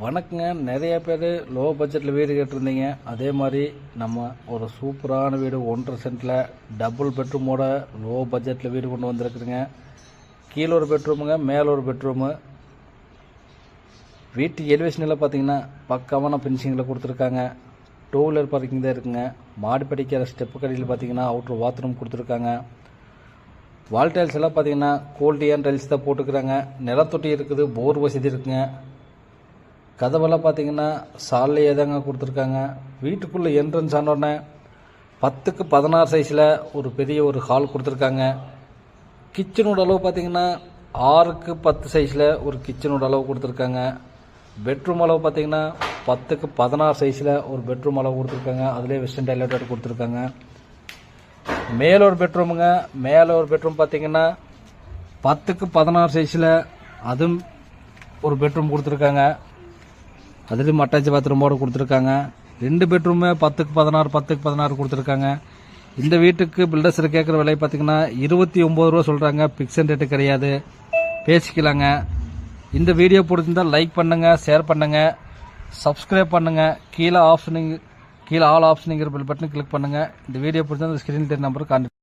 வணக்கங்க. நிறைய பேர் லோ பட்ஜெட்டில் வீடு கேட்டிருந்தீங்க. அதே மாதிரி நம்ம ஒரு சூப்பரான வீடு ஒன்றரை சென்ட்டில் டபுள் பெட்ரூமோட லோ பட்ஜெட்டில் வீடு கொண்டு வந்திருக்குதுங்க. கீழே ஒரு பெட்ரூமுங்க மேலே ஒரு பெட்ரூமு வீட்டு எலிவேஷனில் பார்த்தீங்கன்னா பக்காவான ஃபினிஷிங்கில் கொடுத்துருக்காங்க. டூ வீலர் பார்க்கிங் தான் இருக்குங்க. மாடி படிக்கிற ஸ்டெப்பு கடையில் பார்த்தீங்கன்னா அவுட்ரு பாத்ரூம் கொடுத்துருக்காங்க. வால் டைல்ஸ் எல்லாம் பார்த்தீங்கன்னா குவாலிட்டியான டைல்ஸ் தான் போட்டுக்கிறாங்க. நிலத்தொட்டி இருக்குது போர் வசதி இருக்குங்க. கதவெல்லாம் பார்த்தீங்கன்னா சாலையே தாங்க கொடுத்துருக்காங்க. வீட்டுக்குள்ளே என்ட்ரன்ஸ் ஆனோடனே பத்துக்கு பதினாறு சைஸில் ஒரு பெரிய ஒரு ஹால் கொடுத்துருக்காங்க. கிச்சனோட அளவு பார்த்தீங்கன்னா ஆறுக்கு பத்து சைஸில் ஒரு கிச்சனோட அளவு கொடுத்துருக்காங்க. பெட்ரூம் அளவு பார்த்தீங்கன்னா பத்துக்கு பதினாறு சைஸில் ஒரு பெட்ரூம் அளவு கொடுத்துருக்காங்க. அதிலே வெஸ்டர்ன் டைலட் கொடுத்துருக்காங்க. மேலே ஒரு பெட்ரூமுங்க மேலே ஒரு பெட்ரூம் பார்த்தீங்கன்னா பத்துக்கு பதினாறு சைஸில் அதுவும் ஒரு பெட்ரூம் கொடுத்துருக்காங்க. அதுலேயும் அட்டாச் பாத்ரூமோடு கொடுத்துருக்காங்க. ரெண்டு பெட்ரூமே பத்துக்கு பதினாறு பத்துக்கு பதினாறு கொடுத்துருக்காங்க. இந்த வீட்டுக்கு பில்டர்ஸில் கேட்குற விலை பார்த்தீங்கன்னா இருபத்தி ஒம்பது ரூபா சொல்கிறாங்க பிக்சன் ரேட்டு கிடையாது. பேசிக்கலாங்க. இந்த வீடியோ பிடிச்சிருந்தால் லைக் பண்ணுங்கள் ஷேர் பண்ணுங்கள் சப்ஸ்கிரைப் பண்ணுங்கள் கீழே ஆப்ஷனிங் கீழே ஆல் ஆப்ஷனுங்கிற பில் பட்டன் கிளிக் பண்ணுங்கள் இந்த வீடியோ பிடிச்சிருந்தா ஸ்க்ரீன் டேட் நம்பருக்கு கான்டெக்ட்